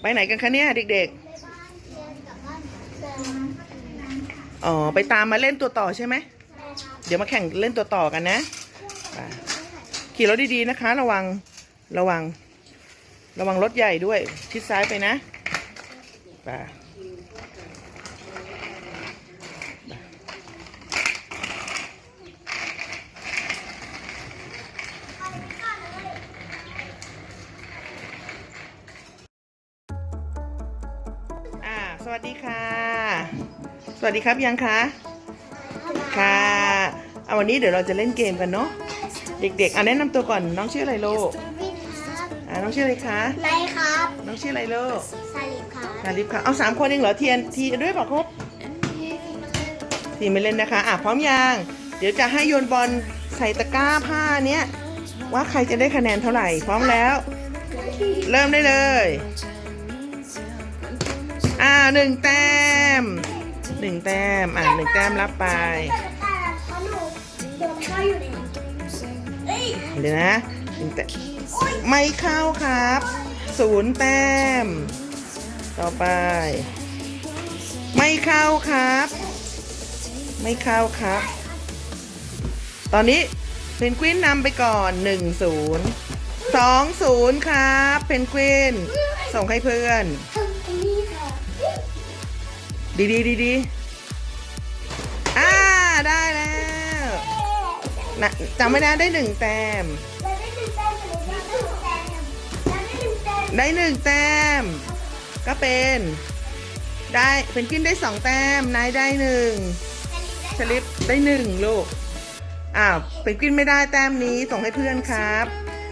ไปไหนกันคะเนี่ยเด็กไปบ้านเรียนกลับบ้านเดินๆอ๋อ ไปตามมาเล่นตัวต่อใช่ไหม เดี๋ยวมาแข่งเล่นตัวต่อกันนะขี่รถดีๆนะคะ ระวัง ระวัง ระวังรถใหญ่ด้วย ชิดซ้ายไปนะไปอ่า วัสดีค่ะ สวัสดีครับยังคะค่ะเอาวันนี้เดี๋ยวเราจะเล่นเกมกันเนาะเด็กๆอะแนะนำตัวก่อนน้องชื่ออะไรลูกวินครับอ่าน้องชื่ออะไรคะไนครับน้องชื่ออะไรลูกสลิปครับนาริฟค่ะเอาสามคนเองเหรอเทียนทีด้วยเปล่ะครับทีไม่เล่นนะคะอะพร้อมยังเดี๋ยวจะให้โยนบอลใส่ตะกร้าผ้าเนี้ยว่าใครจะได้คะแนนเท่าไหร่ พร้อมแล้ว เริ่มได้เลยอ่า หนึ่งแต้มหนึ่งแต้ม อ่าหนึ่งแต้มรับไป เดี๋ยวนะหนึ่งแต้มไม่เข้าครับศูนย์แต้ม ต่อไป ไม่เข้าครับ ไม่เข้าครับ ตอนนี้เพนกวินนำไปก่อน1 0 2 0ครับ เพนกวิน ส่งให้เพื่อน ดีดีดีดีอ่าได้แล้วนะจำไม่ได้ได้หนึ่งแต้มเราได้หนึ่งแต้มเราได้หนึ่งแต้มเราได้หนึ่งแต้มได้หนึ่งแต้ม ก็เป็น ได้เพนกวินได้สองแต้มนายได้หนึ่งชลิปได้หนึ่งลูกอ้าวเพนกวินไม่ได้แต้มนี้ส่งให้เพื่อนครับ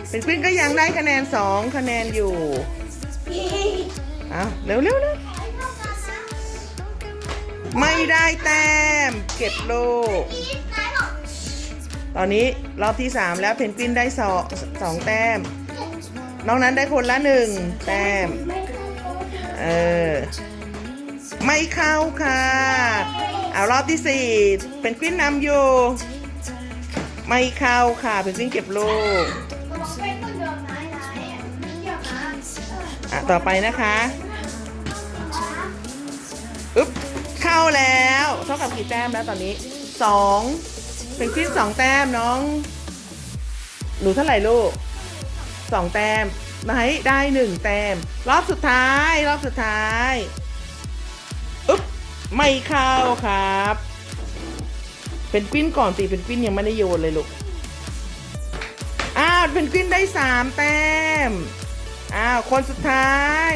เพนกวินก็ยังได้คะแนนสองคะแนนอยู่อ้าวเร็วเร็วเร็ว ไม่ได้แต้ม เก็บลูก ตอนนี้รอบที่สามแล้วเพนกวินได้สองสองแต้ม น้องนั้นได้คนละหนึ่งแต้ม เออ ไม่เข้าค่ะ เอารอบที่สี่เป็นกวินนำอยู่ ไม่เข้าค่ะเป็นกวินเก็บลูกอะต่อไปนะคะาแล้วเท่ากับกี่แต้มแล้วตอนนี้สองเป็นกวินสองแต้มน้อง หนูเท่าไหร่ลูกสองแต้มไหนได้หนึ่งแต้ม รอบสุดท้าย รอบสุดท้ายอึ๊บไม่เข้าครับ เป็นกวินก่อนสิเป็นกวินยังไม่ได้โยนเลยลูกอ้าวเป็นกวินได้สามแต้มอ้าวคนสุดท้าย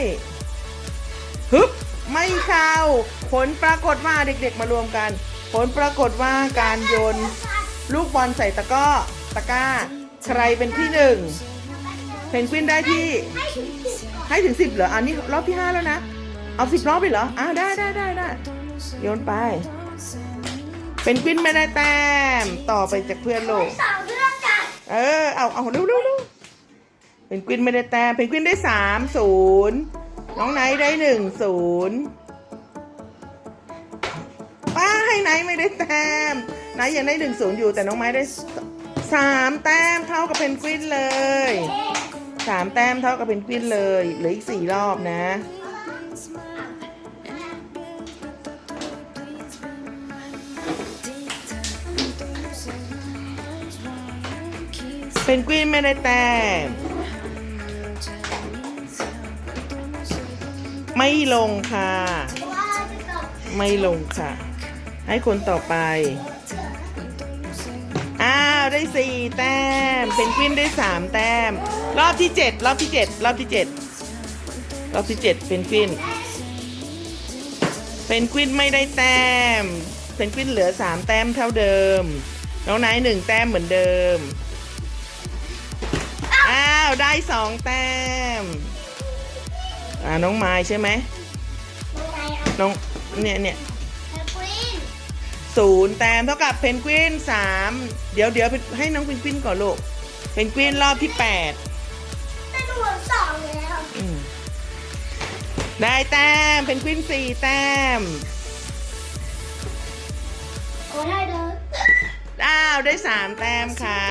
ฮึบ ไม่เข้า ผลปรากฏว่าเด็กๆมารวมกัน ผลปรากฏว่าการโยนลูกบอลใส่ตะก้อตะกร้า ใครเป็นที่หนึ่งเพนกวินได้ที่ ให้ถึงสิบเหรอ อันนี้รอบที่ห้าแล้วนะ เอาสิบรอบไปเหรออ้าวได้ได้ได้ได้โยนไป เป็นกวินไม่ได้แต้ม ต่อไปจากเพื่อนโลก เออ เอาเอาเร็วเร็วเร็วเพนกวินไม่ได้แต้ม เพนกวินได้สามศูนย์ น้องไนท์ได้หนึ่งศูนย์ป้าให้ไนท์ไม่ได้แต้มไนท์ยังได้หนึ่งศูนย์อยู่แต่น้องไม้ได้สามแต้มเท่ากับเพนกวินเลยสามแต้มเท่ากับเพนกวินเลยเหลืออีกสี่รอบนะ เพนกวินไม่ได้แต้ม ไม่ลงค่ะ ไม่ลงค่ะ ให้คนต่อไป อ้าวได้สี่แต้มเพนกวินได้สามแต้ม รอบที่เจ็ดรอบที่เจ็ดรอบที่เจ็ดรอบที่เจ็ดเพนกวินเพนกวินไม่ได้แต้มเพนกวินเหลือสามแต้มเท่าเดิม น้องไนท์หนึ่งแต้มเหมือนเดิม อ้าวได้สองแต้ม อ่าน้องไม้ใช่ไหมยังไงอะน้องเนี่ยเนี่ยเพนกวินศูนย์แต้มเท่ากับเพนกวินสามเดี๋ยวเดี๋ยวให้น้องเพนกวินก่อนลูกเพนกวินรอบที่แปดแต่หนูสองแล้วอืมได้แต้มเพนกวินสี่แต้มโอ้ได้เลยอ้าวได้สามแต้มค่ะ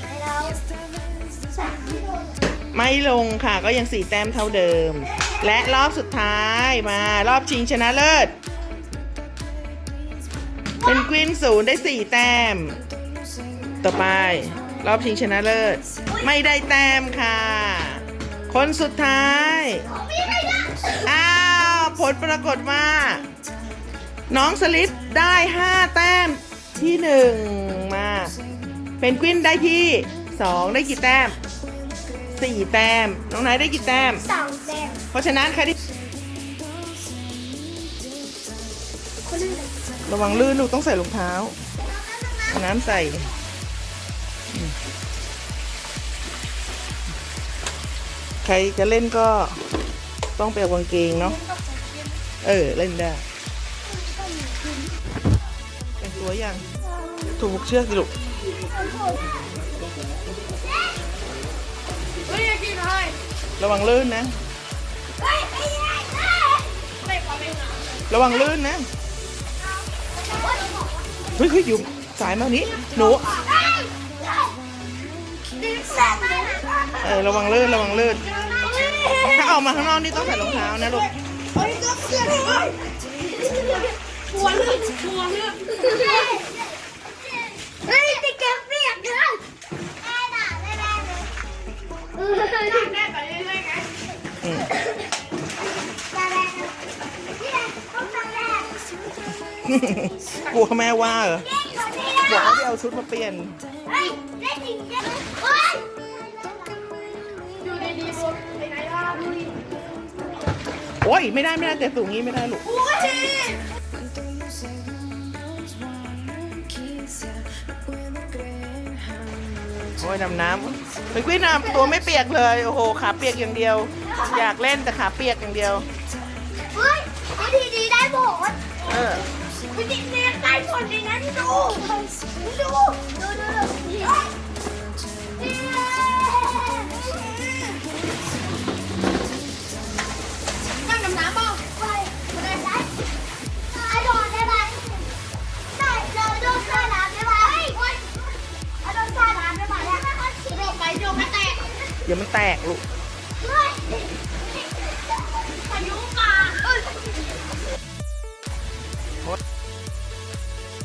ให้เราสาม ไม่ลงค่ะก็ยังสี่แต้มเท่าเดิม และรอบสุดท้ายมารอบชิงชนะเลิศเป็นกวินศูนย์ได้สี่แต้ม ต่อไป รอบชิงชนะเลิศ ไม่ได้แต้มค่ะ คนสุดท้าย อ้าว ผลปรากฏว่า น้องสลิปได้5แต้มที่หนึ่งมา เป็นกวินได้ที่สองได้กี่แต้ม สี่แต้ม น้องไนท์ได้กี่แต้ม สองแต้มเพราะฉะนั้นใครที่คนนึงระวังลื่นลูกต้องใส่รองเท้าเอาน้ำใส่อืมใครจะเล่นก็ต้องไปเอากางเกงเนาะ เออ เล่นได้แต่งตัวยังถูกเชือกสิลูก ระวังลื่นนะ ระวังลื่นนะ เฮ้ยเฮ้ยอยู่สายมานี้ หนู เออระวังลื่นระวังลื่น ถ้าออกมาข้างนอกนี่ต้องใส่รองเท้านะลูกหัวลื่นหัวลื่น กลัวแม่ว่าเหรอเก่งกว่านี้บอกให้ไปเอาชุดมาเปลี่ยน โอ้ยไม่ได้ไม่ได้แต่สูงงี้ไม่ได้ลูก อ้ยโอ้ยดำน้ำไปกวินน้ำตัวไม่เปียกเลยโอ้โหขาเปียกอย่างเดียว อยากเล่นแต่ขาเปียกอย่างเดียวเฮ้ยวิธีดีได้ผลเออวิธีดีได้ผลดีนะดูดูดูดูดู กลูกเฮ้ยพายุมาเอ้ย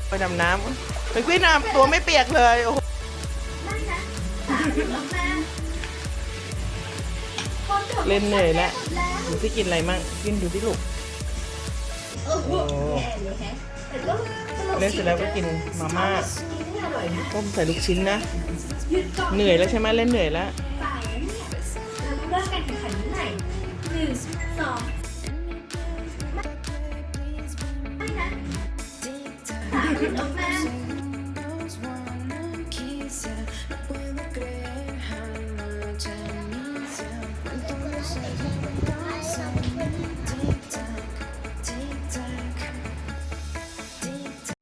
ไปดำน้ำไปกวินน้ำตัวไม่เปียกเลยโอ้โหนั่นนะเล่นเหนื่อยแล้วดูที่กินอะไรมั่งกินดูที่ลูกโอ้เล่นเสร็จแล้วก็กินมาม่าต้มใส่ลูกชิ้นนะ เหนื่อยแล้วใช่ไหมเล่นเหนื่อยแล้ว หนึ่งส